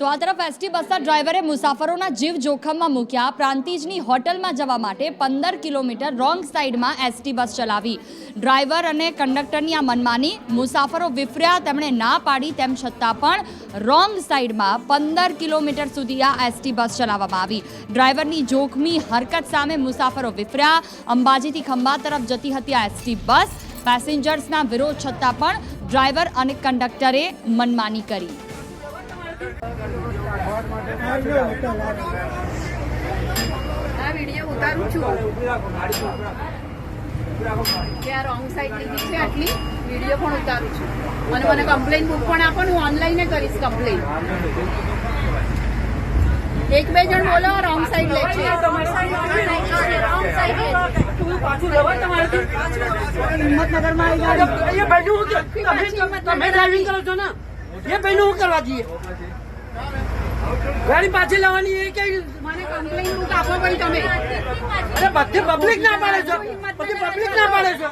તો આ તરફ એસટી બસના ડ્રાઈવરે મુસાફરોના જીવ જોખમમાં મૂક્યા. પ્રાંતિજની હોટલમાં જવા માટે પંદર કિલોમીટર રોંગ સાઈડમાં એસટી બસ ચલાવી. ડ્રાઈવર અને કંડક્ટરની આ મનમાની મુસાફરો વિફર્યા, તેમણે ના પાડી, તેમ છતાં પણ રોંગ સાઈડમાં પંદર કિલોમીટર સુધી આ એસટી બસ ચલાવવામાં આવી. ડ્રાઈવરની જોખમી હરકત સામે મુસાફરો વિફર્યા. અંબાજીથી ખંભા તરફ જતી હતી આ એસટી બસ. પેસેન્જર્સના વિરોધ છતાં પણ ડ્રાઈવર અને કંડક્ટરે મનમાની કરી. આ વીડિયો ઉતારું છું. આ રોંગ સાઈડ લીધી છે આટલી. વીડિયો પણ ઉતારું છું. અને મને કમ્પ્લેન બુક પણ આપો હું ઓનલાઈન કરીશ કમ્પ્લેન એક બે જણ બોલો રોંગ સાઈડ લે છે. હિંમતનગરમાં આવી ગાડી એ પહેલું હું કે- તમે તમે ડ્રાઇવિંગ કરો છો ને? એ પહેલું હું કરવા જઈએ. ગાડી પાછી લાવવાની એ કે મને કમ્પ્લેન બુક આપો ભાઈ તમે. અરે બધી પબ્લિક ના પાડે છો. બધી પબ્લિક ના પાડે છો.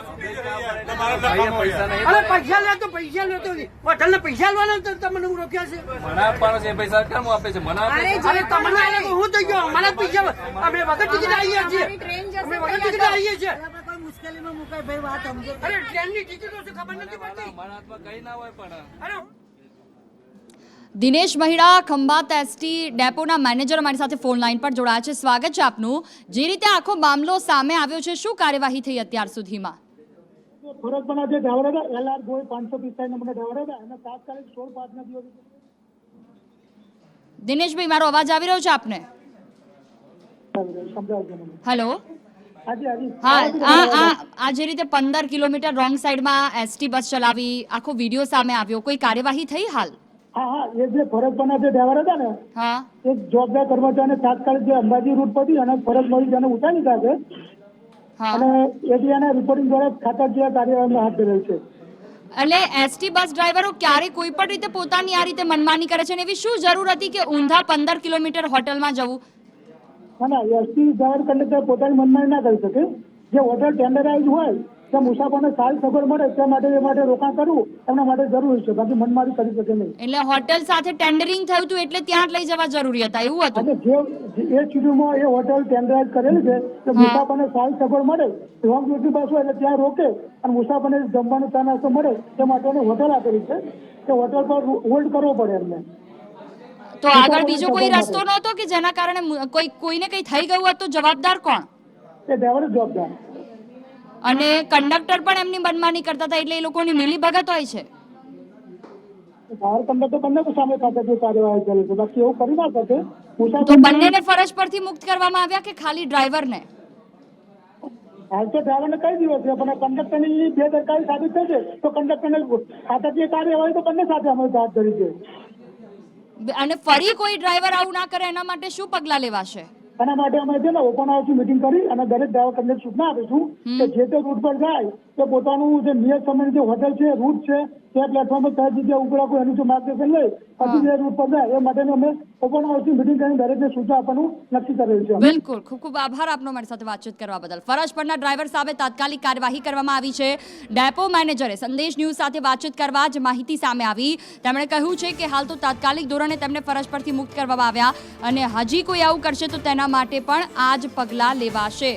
અરે પૈસા લે તો પૈસા લે તો હોટલ ને પૈસા લેવાના તો તમને હું રોક્યા છે. મને આપવાનો છે પૈસા કેમ આપે છે? મને આપે અરે છે. તમને હું થઈ ગયો. મને પૈસા. અમે વગર ટિકિટ આવીએ છીએ. અમે વગર ટિકિટ આવીએ છીએ. મુશ્કેલીમાં મુકાય ભાઈ વાત સમજો. અરે ટ્રેનની ટિકિટો છે ખબર નથી પડતી. મારા હાથમાં કઈ ના હોય પણ. અરે દિનેશ મહિડા ખંભાત એસટી ડેપોના મેનેજર અમારી સાથે ફોન લાઈન પર જોડાયા છે. સ્વાગત છે આપનું. જે રીતે આખો મામલો સામે આવ્યો છે શું કાર્યવાહી થઈ અત્યાર સુધીમાં? ફરજપણા જે ડ્રાઈવર હતા એલ આર ગોય પાંચસો પિસ્તાલીસ નંબરના ડ્રાઈવર હતા એને તાત્કાલિક સોળ પાંચના દિવસ. દિનેશભાઈ મારો અવાજ આવી રહ્યો છે આપને? હેલો હા આ જે રીતે પંદર કિલોમીટર રોંગ સાઈડમાં એસટી બસ ચલાવી આખો વીડિયો સામે આવ્યો કોઈ કાર્યવાહી થઈ હાલ? હા હા એ જે ફરજપણા જે ડ્રાઈવર હતા ને હા. એ જોબદાર કર્મચારીને તાત્કાલિક જે અંબાજી રૂટ પરથી અને ફરજ મળી જેને ઉતારી હા. અને એ એને રિપોર્ટિંગ દ્વારા ખાતાકીય કાર્યવાહી હાથ ધરેલ છે. એટલે એસટી બસ ડ્રાઈવરો ક્યારે કોઈ પણ રીતે પોતાની આ રીતે મનમાની કરે છે ને એવી શું જરૂર હતી કે ઊંધા પંદર કિલોમીટર હોટલમાં જવું? ના ના એસટી ડ્રાઈવર કંડક્ટર પોતાની મનમાની ના કરી શકે. જે હોટલ ટેન્ડરાઇઝ હોય તે મુસાફરને સારી સગવડ મળે તે માટે એ માટે રોકાણ કરવું એમના માટે જરૂરી છે. બાકી મનમારી કરી શકે નહીં. એટલે હોટેલ સાથે ટેન્ડરિંગ થયું હતું એટલે ત્યાં જ લઈ જવા જરૂરી હતા એવું હતું? અને જે જે- એ ચીજોમાં એ હોટેલ ટેન્ડરાઇઝ કરેલી છે કે મુસાફરને સારી સગવડ મળે રોંગ ડ્યુટી બસ એટલે ત્યાં રોકે અને મુસાફરને જમવાનું ચા નાસ્તો મળે તે માટેની હોટલ આપેલી છે. તે હોટલ પર હોલ્ડ કરવો પડે એમને. તો આગળ બીજો કોઈ રસ્તો નહોતો કે જેના કારણે કોઈ કોઈને કંઈ થઈ ગયું હોત તો જવાબદાર કોણ? એ ડ્રાઈવર જ જવાબદાર. અને કંડક્ટર પણ એમની મનમાની કરતા હતા એટલે એ લોકોની મિલી ભગત હોય છે. ડ્રાઈવર કંડક્ટર બંને સામે ખાતાકીય કાર્યવાહી કરે છે બાકી એવું કરી ના શકે. તો બંનેને ફરજ પરથી મુક્ત કરવામાં આવ્યા કે ખાલી ડ્રાઈવરને? હાલ તો ડ્રાઈવરને કહી દીધો છે પણ કંડક્ટરની બેદરકારી સાબિત થશે તો કંડક્ટરને ખાતાકીય કાર્યવાહી તો બંને સાથે અમે હાથ ધરી છે. અને ફરી કોઈ ડ્રાઈવર આવું ના કરે એના માટે શું પગલાં લેવાશે? એના માટે અમે છે ને ઓપન હાઉસની મિટિંગ કરી અને દરેક ડ્રાઈવર કંડક્ટર સૂચના આપીશું કે જે તે રૂટ પર જાય તે પોતાનું જે નિયત સમયની જે હોટેલ છે રૂટ છે તે પ્લેટફોર્મ પર કઈ જગ્યાએ ઉભરાવું એનું જો માર્ગદર્શન લે પછી જે રૂટ પર જાય એ માટેની અમે ઓપન હાઉસની મિટિંગ કરીને દરેકને સૂચના આપવાનું નક્કી કરેલ છે. બિલકુલ. ખૂબ ખૂબ આભાર આપનો મારી સાથે વાતચીત કરવા બદલ. ફરજ પરના ડ્રાઈવર સામે તાત્કાલિક કાર્યવાહી કરવામાં આવી છે. ડેપો મેનેજરે સંદેશ ન્યૂઝ સાથે વાતચીત કરવા જ માહિતી સામે આવી. તેમણે કહ્યું છે કે હાલ તો તાત્કાલિક ધોરણે તેમને ફરજ પરથી મુક્ત કરવામાં આવ્યા અને હજી કોઈ આવું કરશે તો તેના માટે પણ આ જ પગલાં લેવાશે.